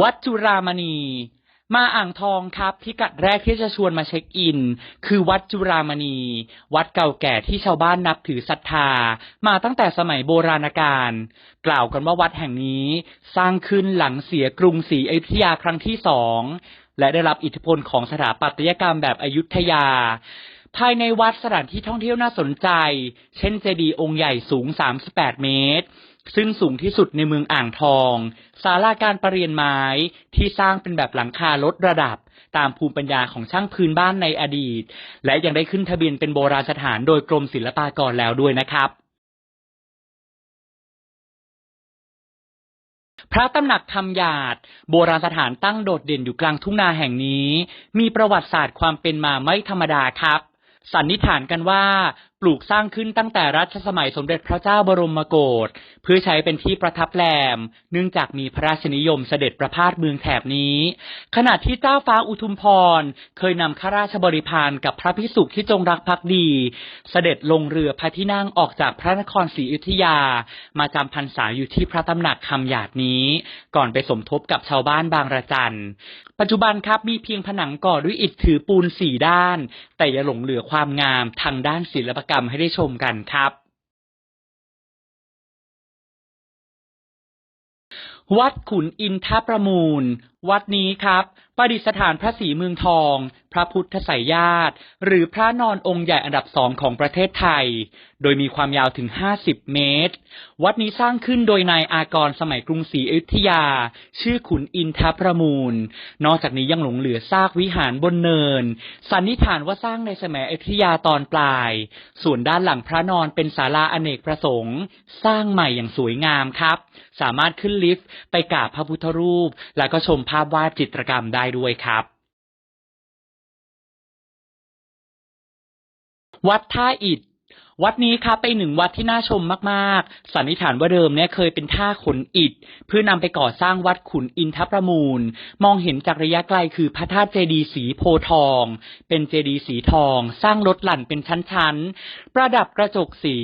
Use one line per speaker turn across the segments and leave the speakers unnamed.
วัดจุรามณี มาอ่างทองครับ พิกัดแรกที่จะชวนมาเช็คอิน คือวัดจุรามณี วัดเก่าแก่ที่ชาวบ้านนับถือศรัทธา มาตั้งแต่สมัยโบราณกาลกล่าวกันว่าวัดแห่งนี้สร้างขึ้นหลังเสียกรุงศรีอยุธยาครั้งที่สองและได้รับอิทธิพลของสถาปัตยกรรมแบบอยุธยา ภายในวัดสถานที่ท่องเที่ยวน่าสนใจ เช่นเจดีย์องค์ใหญ่สูง 38 เมตร ซึ่งสูงที่สุดในเมืองอ่างทอง ศาลาการประเรียนไม้ที่สร้างเป็นแบบหลังคาลดระดับ ตามภูมิปัญญาของช่างพื้นบ้านในอดีต และยังได้ขึ้นทะเบียนเป็นโบราณสถานโดยกรมศิลปากรแล้วด้วยนะครับพระตำหนักคำหยาด โบราณสถานตั้งโดดเด่นอยู่กลางทุ่งนาแห่งนี้ มีประวัติศาสตร์ความเป็นมาไม่ธรรมดาครับ สันนิษฐานกันว่า ลูกสร้างขึ้นตั้งแต่รัชสมัยสมเด็จพระเจ้าบรมโกศเพื่อใช้เป็นที่ประทับแรม เนื่องจากมีพระราชนิยมเสด็จประพาสเมืองแถบนี้ ขณะที่เจ้าฟ้าอุทุมพร เคยนำข้าราชบริพารกับพระพิสุที่จงรักภักดี เสด็จลงเรือพระที่นั่งออกจากพระนครศรีอยุธยา มาจำพรรษาอยู่ที่พระตำหนักคำหยาดนี้ ก่อนไปสมทบกับชาวบ้านบางระจัน ปัจจุบันครับมีเพียงผนังก่อด้วยอิฐถือปูนสี่ด้าน แต่อย่าหลงเหลือความงามทางด้านศิลปกรรมให้ได้ชมกันครับ วัดขุนอินทประมูลวัดนี้ครับ ประดิษฐานพระศรีเมืองทอง พระพุทธไสยญาติ หรือพระนอนองค์ใหญ่อันดับสองของประเทศไทย โดยมีความยาวถึง 50 เมตร วัดนี้สร้างขึ้นโดยนายอากรสมัยกรุงศรีอยุธยา ชื่อขุนอินทประมูล นอกจากนี้ยังหลงเหลือซากวิหารบนเนิน สันนิษฐานว่าสร้างในสมัยอยุธยาตอนปลาย ส่วนด้านหลังพระนอนเป็นศาลาอเนกประสงค์ สร้างใหม่อย่างสวยงามครับ สามารถขึ้นลิฟต์ไปกราบพระพุทธรูป แล้วก็ชมภาพวาดจิตรกรรมได้ด้วยครับ วัดท่าอิฐ วัดนี้ครับเป็นหนึ่งวัดที่น่าชมมากๆ สันนิษฐานว่าเดิมเนี่ยเคยเป็นท่าขนอิฐ เพื่อนำไปก่อสร้างวัดขุนอินทประมูล มองเห็นจากระยะไกลคือพระธาตุเจดีย์สีโพทอง เป็นเจดีย์สีทอง สร้างลดหลั่นเป็นชั้นๆ ประดับกระจกสี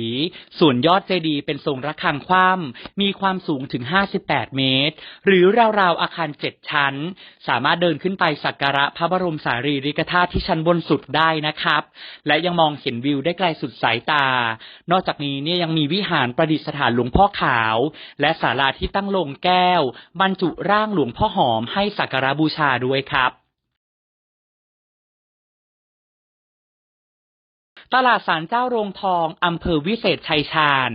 ส่วนยอดเจดีย์เป็นทรงระฆังคว่ำมีความสูงถึง 58 เมตร หรือราวๆอาคาร 7 ชั้น สามารถเดินขึ้นไปสักการะพระบรมสารีริกธาตุที่ชั้นบนสุดได้นะครับ และยังมองเห็นวิวได้ไกลสุดสายตานอกจากนี้เนี่ยยังมีวิหารประดิษฐานหลวงพ่อขาว และศาลาที่ตั้งโลงแก้ว บรรจุร่างหลวงพ่อหอมให้สักการะบูชาด้วยครับ ตลาดสารเจ้าโรงทองอำเภอวิเศษชัยชาญ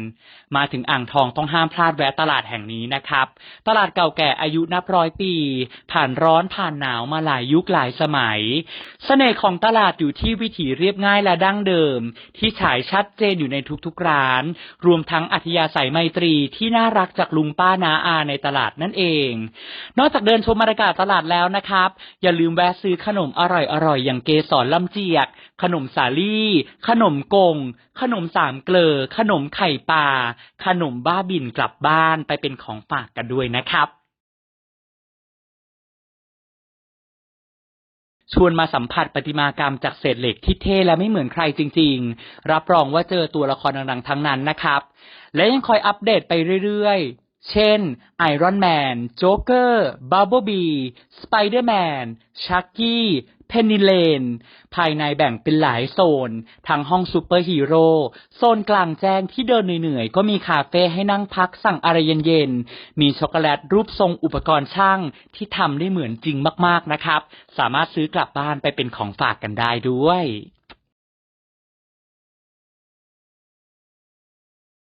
มาถึงอ่างทองต้องห้ามพลาดแวะตลาดแห่งนี้นะครับ ตลาดเก่าแก่อายุนับร้อยปี ผ่านร้อนผ่านหนาวมาหลายยุคหลายสมัยเสน่ห์ของตลาดอยู่ที่วิถีเรียบง่ายและดั้งเดิม ที่ฉายชัดเจนอยู่ในทุกๆร้าน รวมทั้งอัธยาศัยไมตรีที่น่ารักจากลุงป้านาอาในตลาดนั่นเอง นอกจากเดินชมบรรยากาศตลาดแล้วนะครับ อย่าลืมแวะซื้อขนมอร่อยๆอย่างเกสรลำเจียก ขนมสาลี่ขนมกง ขนมสามเกลอ ขนมไข่ปลา ขนมบ้าบินกลับบ้านไปเป็นของฝากกันด้วยนะครับ ชวนมาสัมผัสประติมากรรมจากเศษเหล็กที่เท่และไม่เหมือนใครจริง ๆ รับรองว่าเจอตัวละครดังๆ ทั้งนั้นนะครับ และยังคอยอัปเดตไปเรื่อยๆเช่น Iron Man Joker Bumblebee Spider-Man Chucky เพนนิเลน ภายในแบ่งเป็นหลายโซน ทั้งห้องซูเปอร์ฮีโร่โซนกลางแจ้งที่เดินเหนื่อยๆ ก็มีคาเฟ่ให้นั่งพักสั่งอะไรเย็นๆ มีช็อกโกแลตรูปทรงอุปกรณ์ช่างที่ทำได้เหมือนจริงมากๆนะครับ สามารถซื้อกลับบ้านไปเป็นของฝากกันได้ด้วย